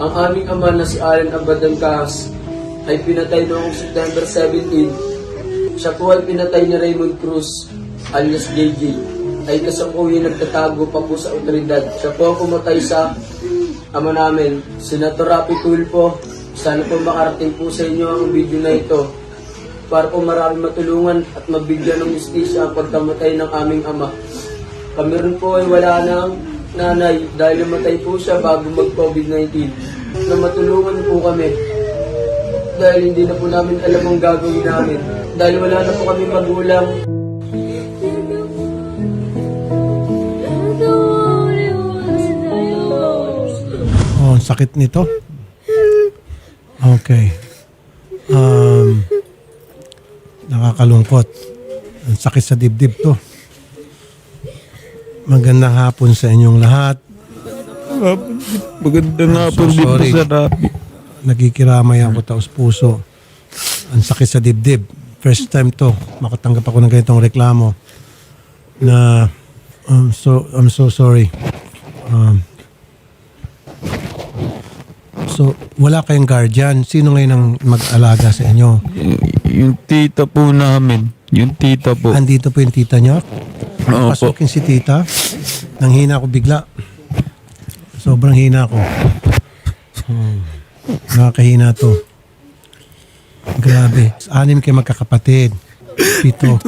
Ang aming ama na si Alan Abadan Cas ay pinatay noong September 17. Siya po ay pinatay ni Raymond Cruz alias JJ ay kasalukuyan nagtatago pa po sa otoridad. Siya po ang pumatay sa ama namin, Senator Rapi Tulfo. Sana po makarating po sa inyo ang video na ito para po maraming matulungan at mabigyan ng justisya ang pagkamatay ng aming ama. Kami rin po ay wala ng nanay dahil namatay po siya bago mag-COVID-19 na matulungan po kami dahil hindi na po namin alam ang gagawin namin dahil wala na po kami magulang Oh, sakit nito. Okay. Um, nakakalungkot. Ang sakit sa dibdib to. Magandang hapon sa inyong lahat. Maganda nga po So din po sorry. sa Rapi. Nagikiramay ako taos puso. Ang sakit sa dibdib. First time to, makatanggap ako ng ganitong reklamo na um, so I'm so sorry. Um, so wala kayong guardian. Sino ngayon ang mag-alaga sa inyo? Yung, yung tita po namin. Yung tita po. Andito po yung tita niyo. Oo po. Pasukin si tita. Nang hina ko bigla. Sobrang hina ko. Hmm. Nakakahina to. Grabe. Anim kayo magkakapatid. Pito.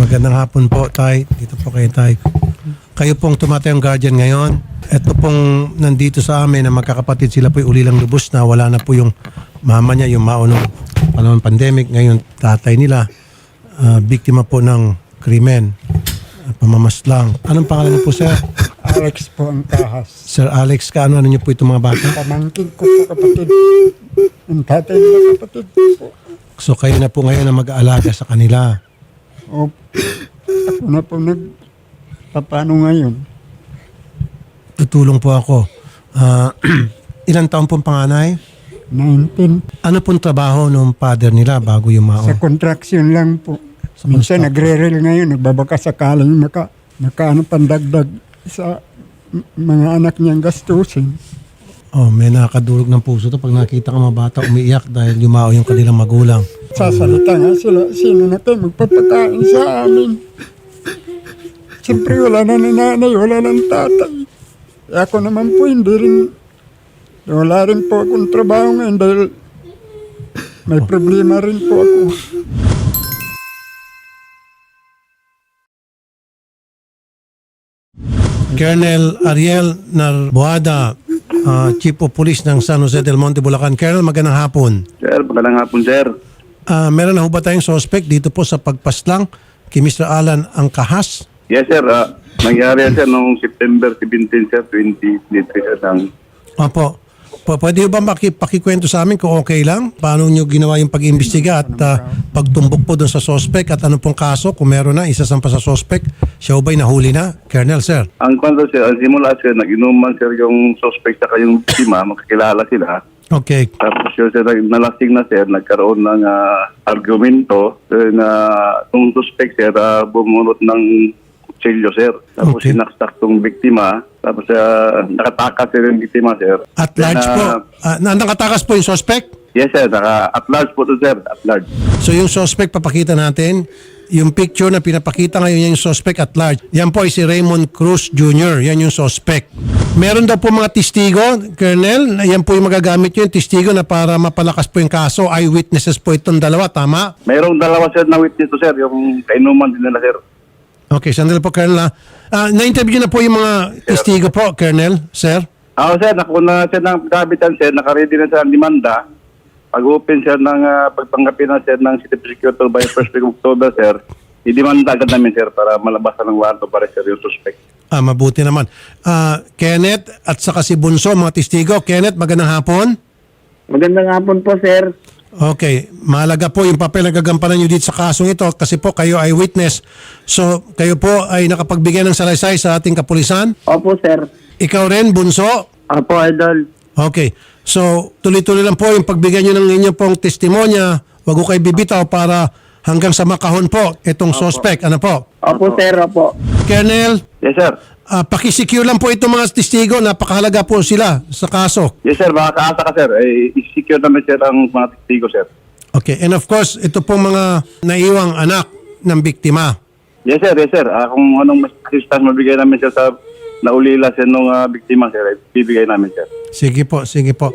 Magandang hapon po, Tay. Dito po kayo, Tay. Kayo pong tumatayong guardian ngayon. Ito pong nandito sa amin na magkakapatid sila po ulilang lubos na wala na po yung mama niya, yung maunong panahon pandemic. Ngayon, tatay nila, ah, biktima po ng krimen, pamamaslang. Anong pangalan niyo po, sir? Alex po ang kahas. Sir Alex, kaano ano niyo po itong mga bata? Pamangkin ko po kapatid. Ang tatay nila kapatid po. So kayo na po ngayon ang mag-aalaga sa kanila. O, ako na po nag... Paano ngayon? Tutulong po ako. Ah, ilang taon pong panganay? 19. Ano pong trabaho ng father nila bago yung Sa mao? contraction lang po. Minsan nagre-rel ngayon. Nagbabaka sakaling maka, maka ano, pandagdag sa m- mga anak niyang gastusin. Oh, may nakakadurog ng puso to pag nakita ka mga bata umiiyak dahil yumao yung kanilang magulang. Sasalita nga sila, sino na tayo magpapakain sa amin? Siyempre wala na ni nanay, wala na ng tatay. Eh, ako naman po hindi rin, wala rin po akong trabaho ngayon dahil may problema rin po ako. Colonel Ariel Narboada, ah, Chief of Police ng San Jose del Monte, Bulacan. Colonel, magandang hapon. Sir, magandang hapon, sir. Ah, meron na ho ba tayong suspect dito po sa pagpaslang kay Mr. Alan Angkahas? Yes, sir. ah, nangyari yan, sir, noong September 17, sir, 2023, sir, ng Opo. P- pwede ba maki- pakikwento sa amin kung okay lang? Paano nyo ginawa yung pag-imbestiga at ah, pagtumbok po doon sa suspect at ano pong kaso kung meron na isasampa sa suspect? Siya ho ba'y nahuli na? Colonel, sir. Ang kwento, sir, ang simula, sir, nag-inuman, sir, yung suspect sa yung biktima, magkakilala sila. Okay. Tapos yun, sir, nag- nalasing na, sir, nagkaroon ng ah, argumento sir, na yung suspect, sir, ah, bumunot ng kutsilyo, sir. Tapos Okay. sinaksak tong biktima. Tapos uh, nakatakas, sir, yung biktima, sir. At Then, large po. ah, Ah, na nakatakas po yung suspect? yes, sir. Naka, at large po to, sir. At large. So yung suspect, papakita natin. Yung picture na pinapakita ngayon yung suspect at large. Yan po ay si Raymond Cruz Jr. Yan yung suspect. Meron daw po mga testigo, Colonel. Yan po yung magagamit yung testigo na para mapalakas po yung kaso. Eyewitnesses po itong dalawa, tama? Mayroong dalawa, sir, na witness to, sir. Yung kainuman din nila, sir. Okay, sandali po, Colonel. ah. Ah, na-interview na po yung mga testigo po, Colonel, sir. Oo, sir. Nakuna, sir, ng kabitan, sir. Nakaready na, sir, ang demanda. Pag-open, sir, ng uh, pagtanggapin na, sir, ng City Prosecutor by 1st week of October, sir. I-demanda agad namin, sir, para malabasan ng warrant para, sir, yung suspect. Ah, mabuti naman. Ah, Kenneth at saka si Bunso, mga testigo. Kenneth, magandang hapon. Magandang hapon po, sir. Okay, mahalaga po yung papel na gagampanan nyo dito sa kasong ito kasi po kayo ay witness. So, kayo po ay nakapagbigay ng salaysay sa ating kapulisan. Opo, sir. Ikaw rin, Bunso. Opo, idol. Okay. So, tuloy-tuloy lang po yung pagbigay nyo ng inyong pong testimonya. Huwag ko kayo bibitaw para hanggang sa makahon po itong suspect. Ano po? Opo, sir. Opo. Colonel, Yes, sir. Ah, pakisecure lang po itong mga testigo. Napakahalaga po sila sa kaso. Yes, sir. Makakaasa ka, sir. Eh, i-secure namin, sir, ang mga testigo, sir. Okay. And of course, ito pong mga naiwang anak ng biktima. Yes, sir. Yes, sir. Ah, kung anong mas assistance mabigay namin, sir, sa naulila, sir, nung ah, biktima, sir, eh, bibigay namin, sir. Sige po, sige po.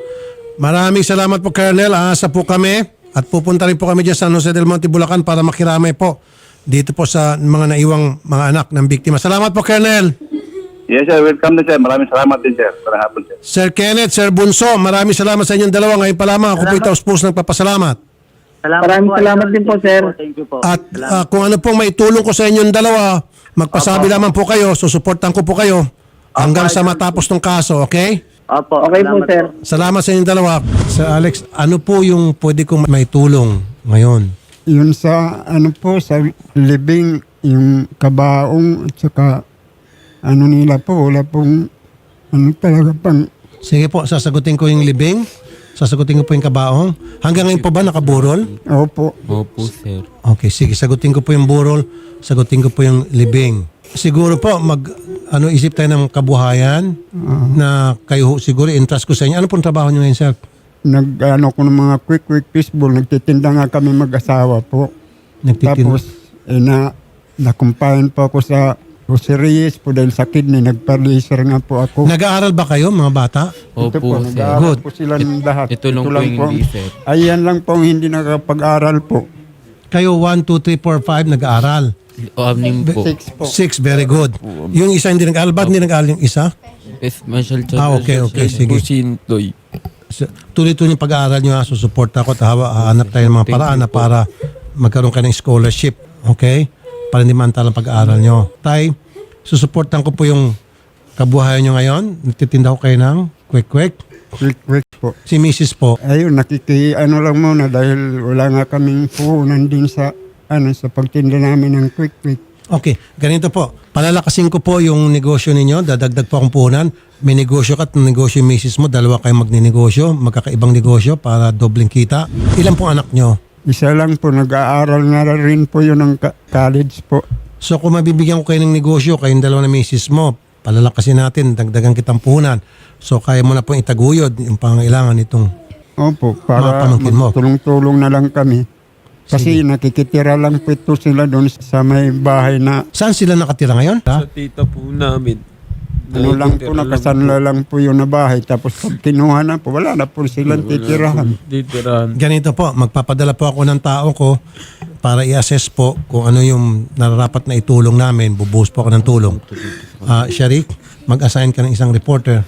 Maraming salamat po, Colonel. Aasa po kami. At pupunta rin po kami dyan sa San Jose del Monte, Bulacan para makiramay po dito po sa mga naiwang mga anak ng biktima. Salamat po, Colonel. Yes, sir. Welcome din, sir. Maraming salamat din, sir. Parang hapon, sir. Sir Kenneth, Sir Bunso, maraming salamat sa inyong dalawa. Ngayon pa lamang ako po itaos puso nagpapasalamat. Salamat Maraming po, salamat Idol. din po, sir. Thank you po. At ah, kung ano pong may tulong ko sa inyong dalawa, magpasabi lamang po kayo, susuportan ko po kayo hanggang sa matapos ng kaso, okay? Opo, Okay po, salamat sir. Salamat sa inyong dalawa. Sir Alex, ano po yung pwede kong may tulong ngayon? Yun sa ano po sa libing yung kabaong at saka ano nila po wala pong ano talaga pang Sige po, sasagutin ko yung libing. Sasagutin ko po yung kabaong. Hanggang ngayon po ba nakaburol? opo Opo, sir. Okay, sige. Sagutin ko po yung burol. Sagutin ko po yung libing. Siguro po, mag, ano, isip tayo ng kabuhayan na kayo ho siguro, entrust ko sa inyo. Ano pong trabaho nyo ngayon, sir? nag ano ko ng mga quick quick fishbowl nagtitinda nga kami mag-asawa po Nagtitin- tapos eh, na nakumpayan po ako sa groceries po dahil sa kidney nagpa-laser nga po ako Nag-aaral ba kayo, mga bata? Ito Opo, po, sir. nag-aaral Good. po sila ng lahat. ito lang po yung hindi, sir. Ayan lang po ang hindi nakapag-aral po. Kayo 1, 2, 3, 4, 5 nag-aaral. O, anim po. Six po. 6, very good. Yung isa hindi nag-aaral. Ba't hindi nag-aaral yung isa? Special child. Ah, okay, okay, sige. Kusintoy. So, Tuloy-tuloy yung pag-aaral nyo ha. Susuporta ako. Tawa, hahanap tayo ng mga paraan na para magkaroon ka ng scholarship. Okay? Para hindi ang pag-aaral nyo. Tay, susuportan ko po yung kabuhayan nyo ngayon. Nagtitinda ko kayo ng quick-quick. Quick quick po. Si Mrs. po, Ayun, nakiki ano lang muna dahil wala nga kaming puhunan din sa ano sa pagtinda namin ng quick quick. Okay, ganito po. Palalakasin ko po yung negosyo ninyo. Dadagdag po akong puhunan. May negosyo ka at negosyo yung misis mo. Dalawa kayong magninegosyo. Magkakaibang negosyo para dobleng kita. Ilan pong anak nyo? Isa lang po nag-aaral na rin po yun ng ka- college po. So kung mabibigyan ko kayo ng negosyo, kayong dalawa na misis mo, palalakasin natin, dagdagan kitang puhunan. So kaya mo na pong itaguyod yung pangailangan nitong... Opo, Mga para pamangkin mo. tulong-tulong na lang kami. Kasi nakikitira lang po ito sila doon sa may bahay na Saan sila nakatira ngayon? Ha? Sa tita po namin. Ano lang po, nakasanla lang po yun na bahay. Tapos pag kinuha na po, wala na po silang titirahan. Titirahan. Ganito po, magpapadala po ako ng tao ko para i-assess po kung ano yung nararapat na itulong namin. Bubuhos po ako ng tulong. Ah, Sharik, mag-assign ka ng isang reporter.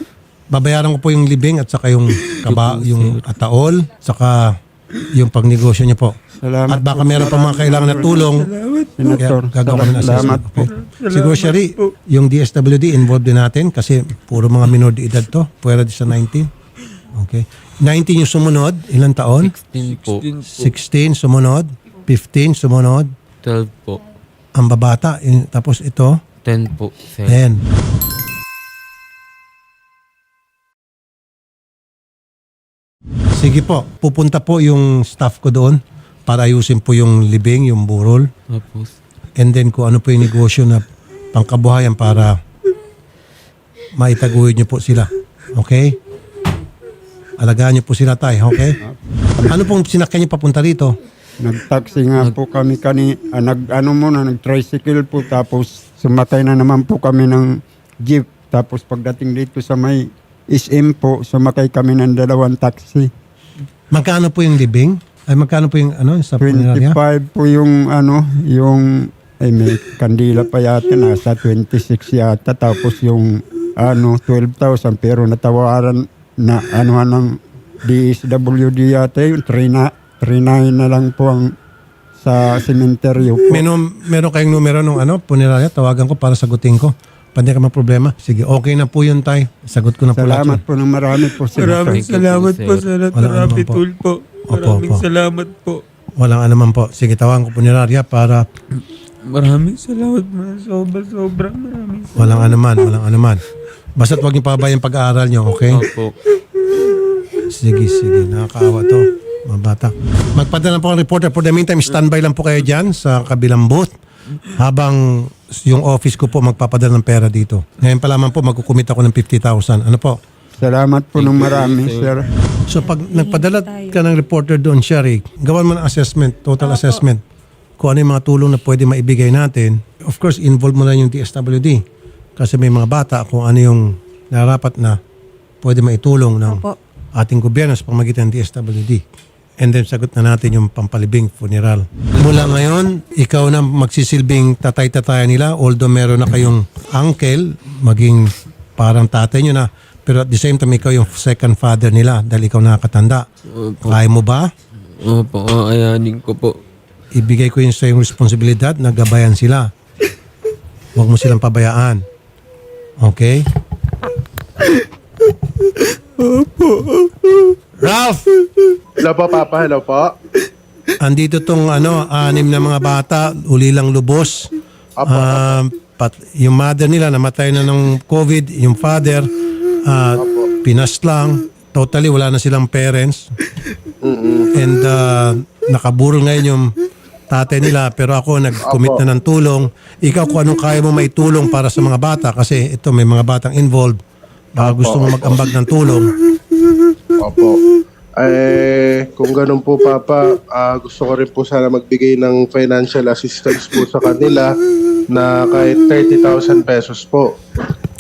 Babayaran ko po yung libing at saka yung kaba, yung ataol, saka yung pagnegosyo niyo po. Salamat At baka meron pa mga kailangan na tulong. Senator. Kaya gagawa Salamat po. Okay. Siguro, Shari, yung DSWD involved din natin kasi puro mga minor de edad to. Pwera di sa 19. Okay. 19 yung sumunod. Ilang taon? 16 po. 16 sumunod. 15 sumunod. 12 po. Ang babata. Tapos ito. 10 po, sir. 10. Sige po. Pupunta po yung staff ko doon para ayusin po yung libing, yung burol. Tapos, And then kung ano po yung negosyo na pangkabuhayan para maitaguyod niyo po sila. Okay? Alagaan niyo po sila tayo, okay? Ano pong sinakyan niyo papunta rito? Nag-taxi nga po kami kani, ah, nag ano muna, nag-tricycle po tapos sumakay na naman po kami ng jeep. Tapos pagdating dito sa may SM po, sumakay kami ng dalawang taxi. Magkano po yung libing? Ay magkano po yung ano sa punerarya? 25 po yung ano, yung ay may kandila pa yata nasa 26 yata tapos yung ano 12,000 pero natawaran na ano ng DSWD yata yung 39 na lang po ang sa sementeryo po. Meron, meron kayong numero ng ano, punerarya, tawagan ko para sagutin ko. Pandi ka problema. Sige, okay na po yun, tay. Sagot ko na po lahat Salamat yun. po ng marami po Senator. Maraming salamat po, Senator Walang anuman po. Tulpo. Opo, Maraming opo. salamat po. Walang anuman po. Sige, tawagan ko punerarya para Maraming salamat mga sobra sobra maraming salamat. walang anuman, walang anuman. Basta't huwag niyo pabayang pag-aaral niyo, okay? Opo. Sige, sige. Nakakaawa to. Mga bata. Magpadala po ang reporter. For the meantime, standby lang po kayo dyan sa kabilang booth. Habang yung office ko po magpapadala ng pera dito. Ngayon pa lamang po magkukumit ako ng 50,000. Ano po? Salamat po ng marami, sir. So pag nagpadala ka ng reporter doon, Sherry, gawan mo ng assessment, total assessment. Kung ano yung mga tulong na pwede maibigay natin. Of course, involve mo na yung DSWD. Kasi may mga bata kung ano yung narapat na pwede maitulong ng Opo. ating gobyerno sa pamagitan ng DSWD. And then sagot na natin yung pampalibing funeral. Mula ngayon, ikaw na magsisilbing tatay-tataya nila. Although meron na kayong uncle, maging parang tatay nyo na. Pero at the same time, ikaw yung second father nila dahil ikaw nakakatanda. Opo. Kaya mo ba? Opo, kakayanin ko po. Ibigay ko yung sa yung responsibilidad na gabayan sila. Huwag mo silang pabayaan. Okay? Ralph! Hello po, Papa. Hello po. Andito tong ano, anim na mga bata, uli lang lubos. Apo, Um, pat, yung mother nila namatay na ng COVID, yung father uh, pinas lang. Totally wala na silang parents. And uh, nakaburol ngayon yung tatay nila pero ako nag-commit na ng tulong. Ikaw kung anong kaya mo maitulong para sa mga bata kasi ito may mga batang involved. Baka gusto mo mag-ambag ng tulong. Opo. Eh, kung ganun po, Papa, ah, gusto ko rin po sana magbigay ng financial assistance po sa kanila na kahit 30,000 pesos po.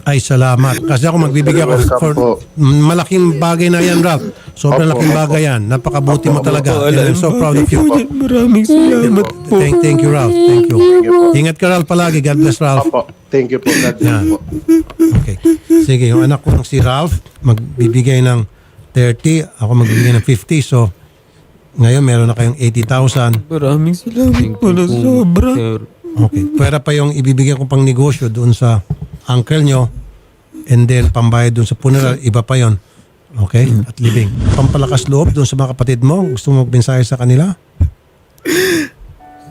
Ay, salamat. Kasi ako magbibigay ako Welcome for po. malaking bagay na yan, Ralph. Sobrang Opo, laking opo. bagay yan. Napakabuti mo talaga. And I'm so proud of you. Maraming salamat po. Thank, thank you, Ralph. Thank you. Ingat ka, Ralph, palagi. God bless, Ralph. Opo. Thank you po. God bless Yan. po. Okay. Sige, yung anak ko si Ralph, magbibigay ng 30. Ako magbibigay ng 50. So, ngayon meron na kayong 80,000. Maraming salamat po na sobra. Okay. Pwera pa yung ibibigay ko pang negosyo doon sa uncle nyo and then pambayad doon sa funeral, iba pa yon. Okay? At living. Pampalakas loob doon sa mga kapatid mo. Gusto mo magbensahe sa kanila?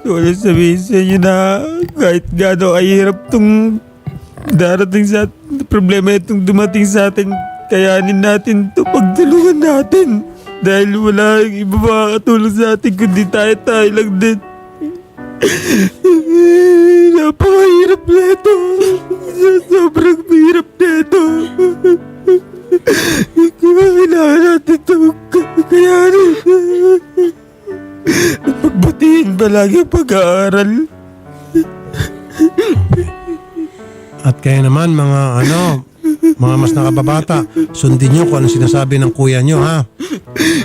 So, ano sabihin sa inyo na kahit gano'ng kahirap tong darating sa problema itong dumating sa atin, kayanin natin to pagtulungan natin. Dahil wala yung iba makakatulong sa atin kundi tayo-tayo lang din. Napakahirap na ito. Sobrang hirap na ito. Kailangan natin ito kayanin. Pagbutihin ba lagi pag-aaral? At kaya naman mga ano, mga mas nakababata, sundin nyo kung ano sinasabi ng kuya nyo ha.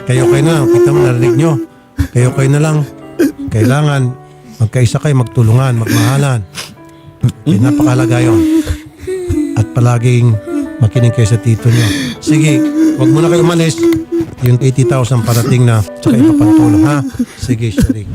Kayo kayo na kita mo narinig nyo. Kayo kayo na lang. Kailangan magkaisa kayo, magtulungan, magmahalan. Eh, napakahalaga yun. At palaging makinig kayo sa tito nyo. Sige, wag mo na kayo umalis. Yung 80,000 parating na, tsaka iba pang tulong ha. Sige, Sherry.